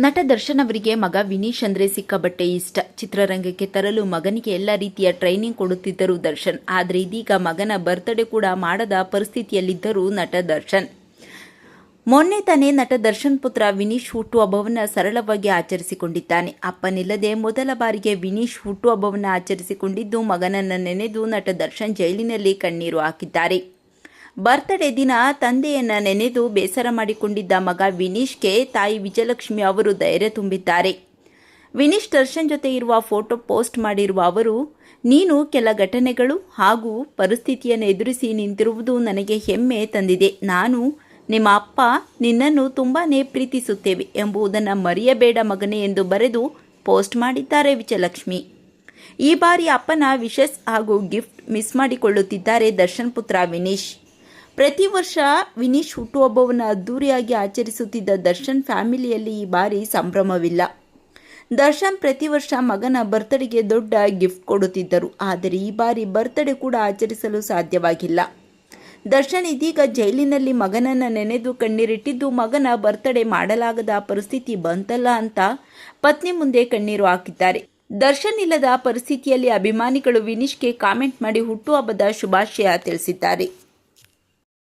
ನಟ ದರ್ಶನ್ ಅವರಿಗೆ ಮಗ ವಿನೀಶ್ ಅಂದ್ರೆ ಸಿಕ್ಕಾಬಟ್ಟೆ ಇಷ್ಟ. ಚಿತ್ರರಂಗಕ್ಕೆ ತರಲು ಮಗನಿಗೆ ಎಲ್ಲ ರೀತಿಯ ಟ್ರೈನಿಂಗ್ ಕೊಡುತ್ತಿದ್ದರು ದರ್ಶನ್. ಆದರೆ ಇದೀಗ ಮಗನ ಬರ್ತ್ಡೇ ಕೂಡ ಮಾಡದ ಪರಿಸ್ಥಿತಿಯಲ್ಲಿದ್ದರು ನಟ ದರ್ಶನ್. ಮೊನ್ನೆ ತಾನೇ ನಟ ದರ್ಶನ್ ಪುತ್ರ ವಿನೀಶ್ ಹುಟ್ಟುಹಬ್ಬವನ್ನು ಸರಳವಾಗಿ ಆಚರಿಸಿಕೊಂಡಿದ್ದಾನೆ. ಅಪ್ಪನಿಲ್ಲದೆ ಮೊದಲ ಬಾರಿಗೆ ವಿನೀಶ್ ಹುಟ್ಟುಹಬ್ಬವನ್ನು ಆಚರಿಸಿಕೊಂಡಿದ್ದು ಮಗನನ್ನು ನೆನೆದು ನಟ ದರ್ಶನ್ ಜೈಲಿನಲ್ಲಿ ಕಣ್ಣೀರು ಹಾಕಿದ್ದಾರೆ. ಬರ್ತ್ಡೇ ದಿನ ತಂದೆಯನ್ನ ನೆನೆದು ಬೇಸರ ಮಾಡಿಕೊಂಡಿದ್ದ ಮಗ ವಿನೀಶ್ಗೆ ತಾಯಿ ವಿಜಯಲಕ್ಷ್ಮಿ ಅವರು ಧೈರ್ಯ ತುಂಬಿದ್ದಾರೆ. ವಿನೀಶ್ ದರ್ಶನ್ ಜೊತೆ ಇರುವ ಫೋಟೋ ಪೋಸ್ಟ್ ಮಾಡಿರುವ ಅವರು, ನೀನು ಕೆಲ ಘಟನೆಗಳು ಹಾಗೂ ಪರಿಸ್ಥಿತಿಯನ್ನು ಎದುರಿಸಿ ನಿಂತಿರುವುದು ನನಗೆ ಹೆಮ್ಮೆ ತಂದಿದೆ. ನಾನು ನಿಮ್ಮ ಅಪ್ಪ ನಿನ್ನನ್ನು ತುಂಬಾನೇ ಪ್ರೀತಿಸುತ್ತೇವೆ ಎಂಬುದನ್ನು ಮರೆಯಬೇಡ ಮಗನೇ ಎಂದು ಬರೆದು ಪೋಸ್ಟ್ ಮಾಡಿದ್ದಾರೆ ವಿಜಯಲಕ್ಷ್ಮಿ. ಈ ಬಾರಿ ಅಪ್ಪನ ವಿಶಸ್ ಹಾಗೂ ಗಿಫ್ಟ್ ಮಿಸ್ ಮಾಡಿಕೊಳ್ಳುತ್ತಿದ್ದಾರೆ ದರ್ಶನ್ ಪುತ್ರ ವಿನೀಶ್. ಪ್ರತಿ ವರ್ಷ ವಿನೀಶ್ ಹುಟ್ಟುಹಬ್ಬವನ್ನು ಅದ್ದೂರಿಯಾಗಿ ಆಚರಿಸುತ್ತಿದ್ದ ದರ್ಶನ್ ಫ್ಯಾಮಿಲಿಯಲ್ಲಿ ಈ ಬಾರಿ ಸಂಭ್ರಮವಿಲ್ಲ. ದರ್ಶನ್ ಪ್ರತಿ ವರ್ಷ ಮಗನ ಬರ್ತ್ಡೇಗೆ ದೊಡ್ಡ ಗಿಫ್ಟ್ ಕೊಡುತ್ತಿದ್ದರು. ಆದರೆ ಈ ಬಾರಿ ಬರ್ತ್ಡೇ ಕೂಡ ಆಚರಿಸಲು ಸಾಧ್ಯವಾಗಿಲ್ಲ. ದರ್ಶನ್ ಇದೀಗ ಜೈಲಿನಲ್ಲಿ ಮಗನನ್ನು ನೆನೆದು ಕಣ್ಣೀರಿಟ್ಟಿದ್ದು, ಮಗನ ಬರ್ತ್ಡೇ ಮಾಡಲಾಗದ ಪರಿಸ್ಥಿತಿ ಬಂತಲ್ಲ ಅಂತ ಪತ್ನಿ ಮುಂದೆ ಕಣ್ಣೀರು ಹಾಕಿದ್ದಾರೆ. ದರ್ಶನ್ ಇಲ್ಲದ ಪರಿಸ್ಥಿತಿಯಲ್ಲಿ ಅಭಿಮಾನಿಗಳು ವಿನೀಶ್ಗೆ ಕಾಮೆಂಟ್ ಮಾಡಿ ಹುಟ್ಟುಹಬ್ಬದ ಶುಭಾಶಯ ತಿಳಿಸಿದ್ದಾರೆ.